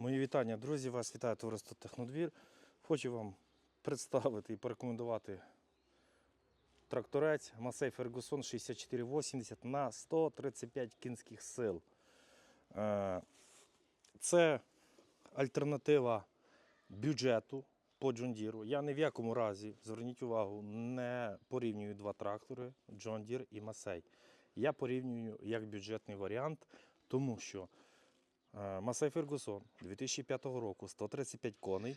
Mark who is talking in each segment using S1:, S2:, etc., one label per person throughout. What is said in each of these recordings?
S1: Мої вітання, друзі! Вас вітає товариство Технодвір. Хочу вам представити і порекомендувати тракторець Масей Фергусон 6480 на 135 кінських сил. Е, Це альтернатива бюджету по Джондіру. Я ні в якому разі, зверніть увагу, не порівнюю два трактори Deere і Масей. Я порівнюю як бюджетний варіант, тому що Масей Фергусон 2005 року 135 коней.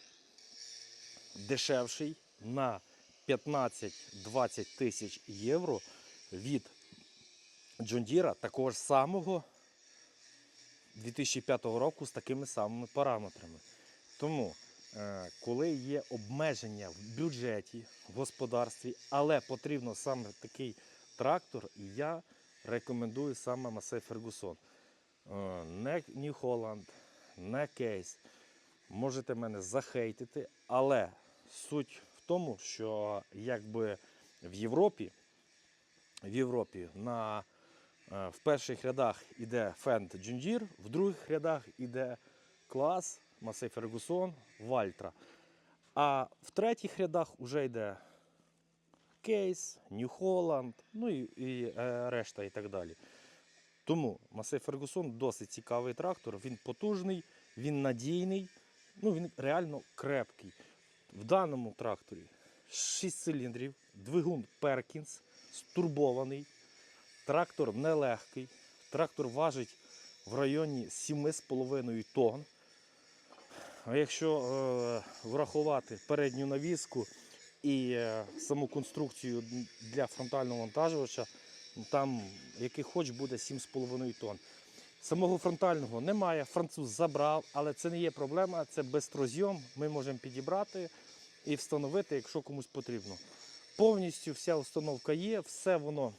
S1: Дешевший на 15-20 тисяч євро від Джондіра такого ж самого 2005 року з такими самими параметрами. Тому, е, коли є обмеження в бюджеті, в господарстві, але потрібно саме такий трактор, я рекомендую саме Масей Фергусон. Е, не New Holland, не кейс. Можете мене захейтити, але суть в тому, що якби в Європі, в Європі на, е, в перших рядах іде Fendt John в других рядах іде клас Масей Фергусон, Вальтра. А в третіх рядах вже йде кейс, Holland, ну і, і е, решта і так далі. Тому Масей Фергусон досить цікавий трактор, він потужний, він надійний, ну він реально крепкий. В даному тракторі 6 циліндрів, двигун Перкінс, стурбований, трактор нелегкий, трактор важить в районі 7,5 тонн. А якщо е, врахувати передню навіску і е, саму конструкцію для фронтального вантажувача, там який хоч буде 7,5 тонн. Самого фронтального немає, француз забрав, але це не є проблема, це безстрозйом. Ми можемо підібрати і встановити, якщо комусь потрібно. Повністю вся установка є, все воно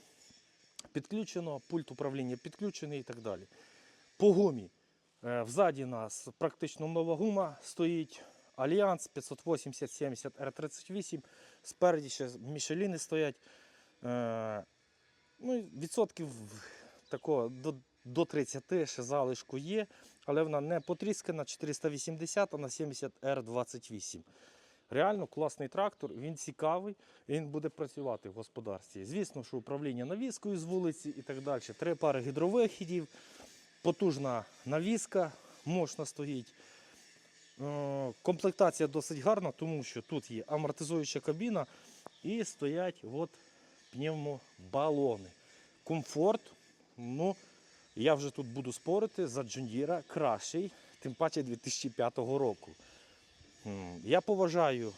S1: підключено, пульт управління підключений і так далі. По гумі. Е, Взаді нас практично нова гума стоїть. Альянс 580-70 R38. Спереді ще Мішеліни стоять. Ну, відсотків такого до, до 30 ще залишку є, але вона не потріскана 480, а на 70 R28. Реально класний трактор, він цікавий, він буде працювати в господарстві. Звісно, що управління навіскою з вулиці і так далі. Три пари гідровихідів, потужна навіска, мощна стоїть. Е, Комплектація досить гарна, тому що тут є амортизуюча кабіна і стоять от пневмобалони. Комфорт, ну, я вже тут буду спорити за Джундіра кращий, тим паче 2005 року. Я поважаю,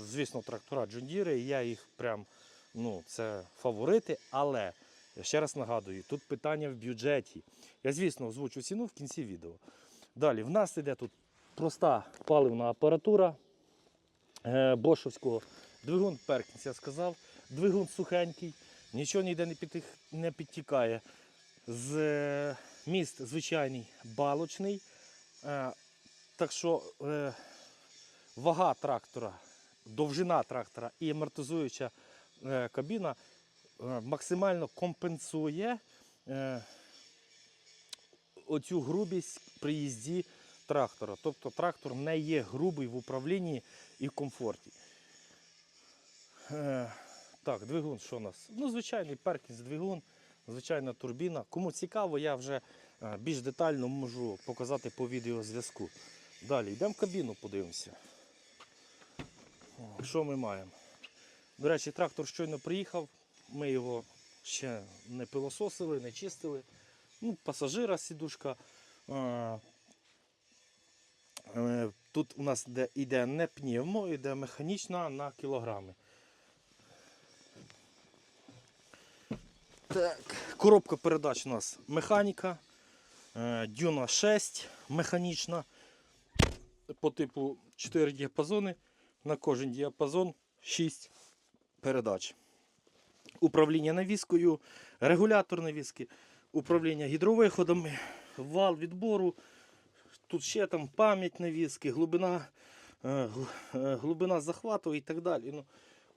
S1: звісно, трактора Джундіри, я їх прям, ну, це фаворити, але я ще раз нагадую, тут питання в бюджеті. Я, звісно, озвучу ціну в кінці відео. Далі, в нас іде тут проста паливна апаратура е, Бошовського. Двигун Перкінс, я сказав. Двигун сухенький, нічого ніде не, підтих, не підтікає. З е, міст звичайний балочний. Е, так що е, вага трактора, довжина трактора і амортизуюча кабіна максимально компенсує оцю грубість при їзді трактора. Тобто трактор не є грубий в управлінні і в комфорті. Так, двигун, що у нас? Ну, звичайний Перкінс двигун, звичайна турбіна. Кому цікаво, я вже е, більш детально можу показати по відеозв'язку. Далі йдемо в кабіну, подивимося. Що ми маємо? До речі, трактор щойно приїхав, ми його ще не пилососили, не чистили. Ну, пасажира сідушка. Е, е, Тут у нас йде не пневмо, йде механічна на кілограми. Так, коробка передач у нас механіка. е, Дюна 6 механічна. По типу 4 діапазони. На кожен діапазон 6 передач. Управління навіскою, регулятор навіски, управління гідровиходами, вал відбору. Тут ще там пам'ять навіски, глибина, е, е, глибина захвату і так далі. Ну,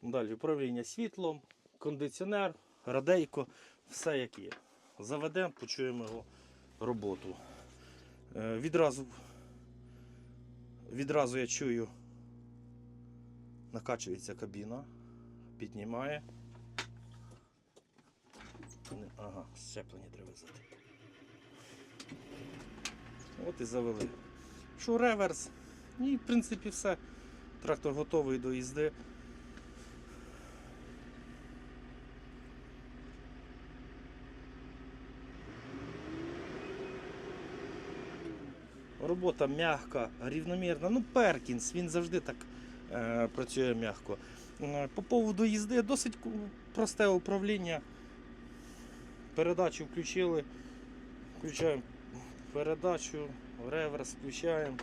S1: далі управління світлом, кондиціонер, радейко, все як є. Заведемо, почуємо його роботу. Е, Відразу Відразу я чую, накачується кабіна, піднімає. Ага, щеплення треба взяти. От і завели. Що реверс. І в принципі все. Трактор готовий до їзди. Робота м'яка, рівномірна. Ну, Перкінс, він завжди так е, працює м'яко. Е, По поводу їзди досить просте управління. Передачу включили, включаємо передачу, реверс включаємо.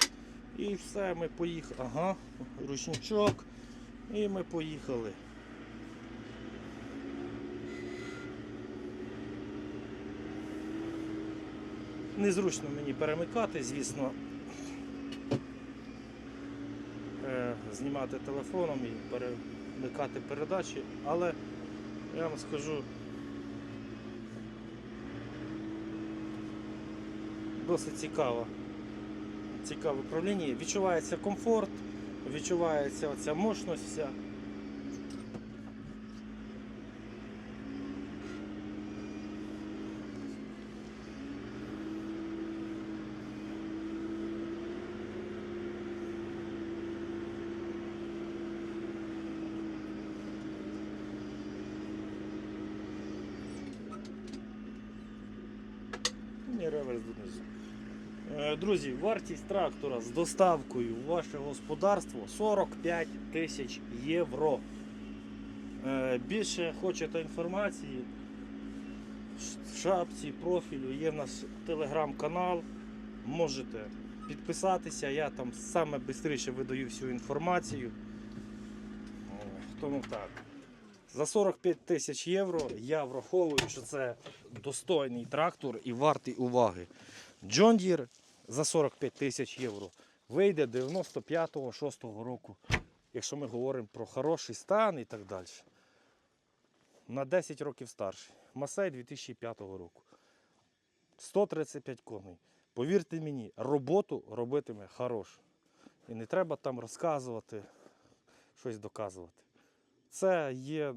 S1: І все, ми поїхали. Ага, ручничок. І ми поїхали. Незручно мені перемикати, звісно. Е, Знімати телефоном і перемикати передачі, але я вам скажу. Досить цікаво. Цікаве управління. Відчувається комфорт, відчувається оця мощність вся. Ні, реверс донизу. Е, Друзі, вартість трактора з доставкою в ваше господарство 45 тисяч євро. Е, Більше хочете інформації в шапці, профілю, є в нас телеграм-канал. Можете підписатися, я там саме швидше видаю всю інформацію. Е, Тому так. За 45 тисяч євро я враховую, що це достойний трактор і вартий уваги. John Deere за 45 тисяч євро вийде 95-6 року, якщо ми говоримо про хороший стан і так далі. На 10 років старший. Масей 2005 року. 135 коней. Повірте мені, роботу робитиме хорош. І не треба там розказувати, щось доказувати. Це є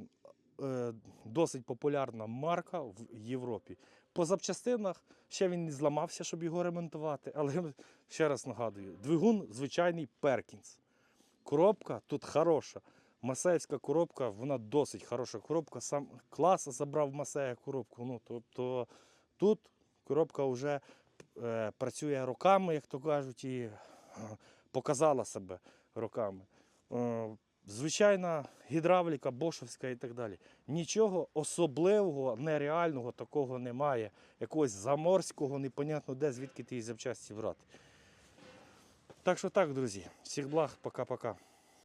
S1: е, досить популярна марка в Європі. По запчастинах ще він не зламався, щоб його ремонтувати. Але ще раз нагадую: двигун звичайний Перкінс. Коробка тут хороша. Масеївська коробка, вона досить хороша коробка. Сам клас забрав Масея коробку. Ну, тобто тут коробка вже е, працює роками, як то кажуть, і е, показала себе роками. Е, звичайна гідравліка, бошовська і так далі. Нічого особливого, нереального такого немає. Якогось заморського, непонятно де, звідки ті запчасті брати. Так що так, друзі. Всіх благ, пока-пока.